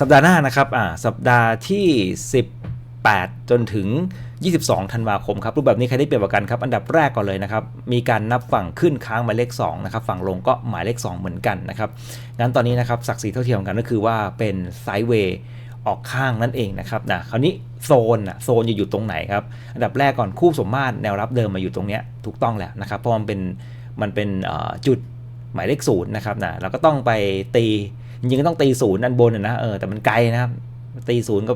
สัปดาห์หน้านะครับอ่าสัปดาห์ที่ 18 จนถึง 22 ธันวาคมครับรูปแบบนี้ใครได้เปรียบกันครับ อันดับแรกก่อนเลยนะครับ มีการนับฝั่งขึ้นค้างหมายเลข2นะครับฝั่งลงก็หมายเลข 2 เหมือนกันนะครับงั้นตอนนี้นะครับศักดิ์ศรีเท่าเทียมกันก็คือว่าเป็นไซด์เวย์ออกข้างนั่นเองนะครับนะคราวนี้โซนอะโซนจะอยู่ตรงไหนครับ อันดับแรกก่อนคู่สมมาตรแนวรับเดิมมาอยู่ตรงเนี้ยถูกต้องแล้วนะครับเพราะมันเป็นมันเป็นจุดหมายเลขศูนย์นะครับนะเราก็ต้องไปตี จริงๆต้องตีศูนย์ด้านบนนะเออแต่มันไกลนะครับ ตีศูนย์ก็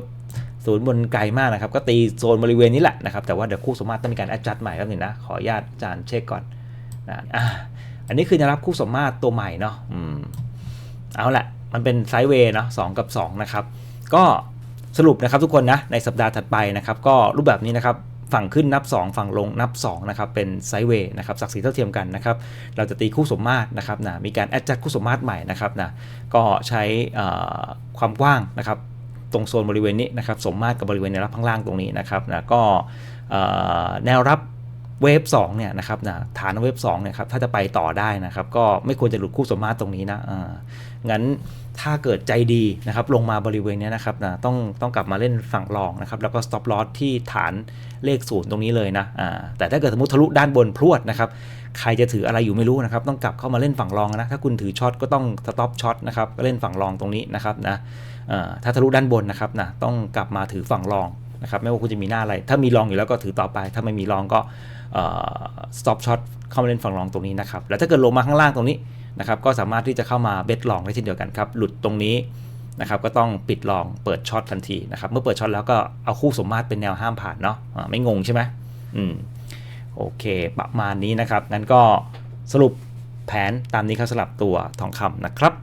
ศูนย์บนไกลมากนะครับ ก็ตีโซนบริเวณนี้แหละนะครับ แต่ว่าเดี๋ยวคู่สมมาตรต้องมีการ adjust ใหม่ครับนี่นะ ขออนุญาตอาจารย์เช็คก่อนนะอะอันนี้คือแนวรับคู่สมมาตรตัวใหม่เนาะอืมเอาละมันเป็นไซด์เวย์เนาะสองกับ2นะครับ ก็สรุปนะครับทุกคนนะในสัปดาห์ถัดไปนะครับ ก็รูปแบบนี้นะครับ ฝั่งขึ้นนับ 2 ฝั่งลงนับ2นะครับเป็นไซเวย์นะครับศักดิ์ศรีเท่าเทียมกันนะครับเราจะตีคู่สมมาตรนะครับนะมีการแอดจัดคู่สมมาตรใหม่นะครับนะก็ใช้ความกว้างนะครับตรงโซนบริเวณนี้นะครับสมมาตรกับบริเวณแนวรับข้างล่างตรงนี้นะครับนะก็แนวรับ เวฟ2เนี่ยนะครับนะฐานเวฟ2เนี่ยครับถ้าจะไปต่อได้นะครับ ก็ไม่ควรจะหลุดคู่สมมาตรตรงนี้นะอ่างั้นถ้าเกิดใจดีนะครับ ลงมาบริเวณนี้นะครับนะต้องต้องกลับมาเล่นฝั่งรองนะครับ แล้วก็ stop loss ที่ฐานเลขศูนย์ตรงนี้เลยนะอ่าแต่ถ้าเกิดสมมติทะลุด้านบนพรวดนะครับ ใครจะถืออะไรอยู่ไม่รู้นะครับ ต้องกลับเข้ามาเล่นฝั่งรองนะ ถ้าคุณถือช็อตก็ต้องสต็อปช็อตนะครับก็เล่นฝั่งรองตรงนี้นะครับนะอ่อถ้าทะลุด้านบนนะครับนะต้องกลับมาถือฝั่งรอง นะครับไม่ว่าคุณจะมีหน้าอะไร ถ้ามีรองอยู่แล้วก็ถือต่อไป ถ้าไม่มีรองก็สต็อปช็อตเข้ามาเล่นฝั่งรองตรงนี้นะครับแล้วถ้าเกิดลงมาข้างล่างตรงนี้นะครับก็สามารถที่จะเข้ามาเบสลองได้เช่นเดียวกันครับหลุดตรงนี้นะครับก็ต้องปิดลองเปิดช็อตทันทีนะครับเมื่อเปิดช็อตแล้วก็เอาคู่สมมาตรเป็นแนวห้ามผ่านเนาะไม่งงใช่ไหมอืมโอเค ประมาณนี้นะครับงั้นก็สรุปแผนตามนี้ครับสลับตัวทองคำนะครับ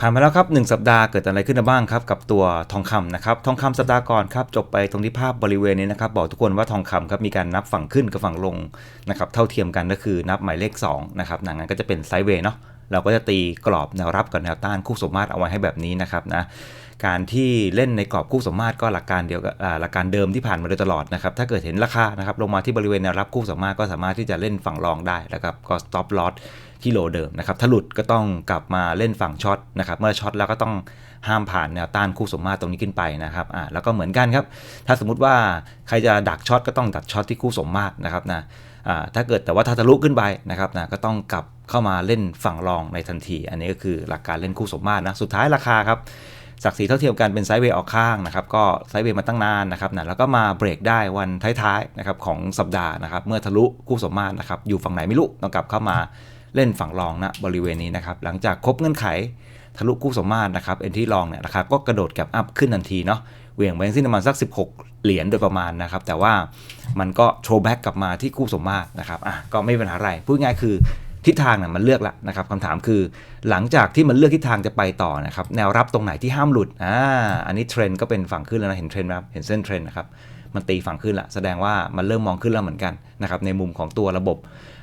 ผ่านมาแล้วครับ 1 สัปดาห์เกิดอะไรขึ้นบ้างครับ กับตัวทองคำนะครับ ทองคำสัปดาห์ก่อนครับ จบไปตรงที่ภาพบริเวณนี้นะครับ บอกทุกคนว่าทองคำครับมีการนับฝั่งขึ้นกับฝั่งลงนะครับเท่าเทียมกันก็คือนับหมายเลข2นะครับงั้นก็จะเป็นไซด์เวย์เนาะเราก็จะตีกรอบแนวรับกับแนวต้านคู่สมมาตรเอาไว้ให้แบบนี้นะครับนะ การที่เล่นในกรอบคู่สมมาตรก็หลักการเดียวกับหลักการเดิมที่ผ่านมาโดยตลอดนะครับถ้าเกิดเห็นราคานะครับลงมาที่บริเวณแนวรับคู่สมมาตรก็สามารถที่จะเล่นฝั่งรองได้นะครับก็ stop loss ที่โลเดิมนะครับถ้าหลุดก็ต้องกลับมาเล่นฝั่งช็อตนะครับเมื่อช็อตแล้วก็ต้องห้ามผ่านแนวต้านคู่สมมาตรตรงนี้ขึ้นไปนะครับอ่าแล้วก็เหมือนกันครับ ถ้าสมมติว่าใครจะดักช็อตก็ต้องดักช็อตที่คู่สมมาตรนะครับนะอ่าถ้าเกิดแต่ว่าถ้าทะลุขึ้นไปนะครับนะก็ต้องกลับเข้ามาเล่นฝั่งรองในทันที อันนี้ก็คือหลักการเล่นคู่สมมาตรนะสุดท้ายราคาครับ ศักดิ์ศรีเท่าเทียมกันเป็นไซด์เวย์ออกข้างนะครับก็ไซด์เวย์มาตั้งนานนะครับนะแล้วก็มาเบรกได้วันท้ายๆนะครับของสัปดาห์นะครับเมื่อทะลุคู่สมมาตรนะครับอยู่ฝั่งไหนไม่รู้ต้องกลับเข้ามาเล่นฝั่งรองนะบริเวณนี้นะครับหลังจากครบเงื่อนไขทะลุคู่สมมาตรนะครับเอ็นที่ลองเนี่ยราคาก็กระโดดแก็บอัพขึ้นทันทีเนาะเวี่ยงไปทั้งสิ้นประมาณสัก 16 เหรียญโดยประมาณนะครับแต่ว่ามันก็โชว์แบ็กกลับมาที่คู่สมมาตรนะครับอะก็ไม่เป็นอะไรพูดง่ายคือ ทิศทางน่ะมันเลือกละนะครับคำถามคือ หลังจากที่มันเลือกทิศทางจะไปต่อนะครับแนวรับตรงไหนที่ห้ามหลุดอ่าอันนี้เทรนก็เป็นฝั่งขึ้นแล้วนะเห็นเทรนไหมครับเห็นเส้นเทรนนะครับมันตีฝั่งขึ้นละแสดงว่ามันเริ่มมองขึ้นแล้วเหมือนกันนะครับในมุมของตัวระบบ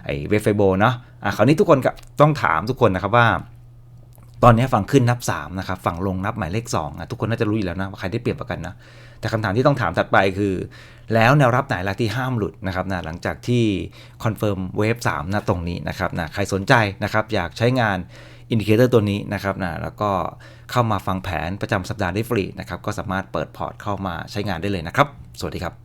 ไอ้เวฟไฟโบเนาะอะคราวนี้ทุกคนก็ต้องถามทุกคนนะครับว่า ตอนนี้ฝั่งขึ้นนับ3นะครับฝั่งลงนับหมายเลข2นะทุกคนน่าจะรู้อยู่แล้วนะว่าใครได้เปรียบประกันนะแต่คำถามที่ต้องถามถัดไปคือ แล้วแนวรับไหนล่ะที่ห้ามหลุดนะครับนะหลังจากที่คอนเฟิร์มเวฟ3นะตรงนี้นะครับนะใครสนใจนะครับอยากใช้งานอินดิเคเตอร์ตัวนี้นะครับนะแล้วก็เข้ามาฟังแผนประจำสัปดาห์ได้ฟรีนะครับก็สามารถเปิดพอร์ตเข้ามาใช้งานได้เลยนะครับ สวัสดีครับ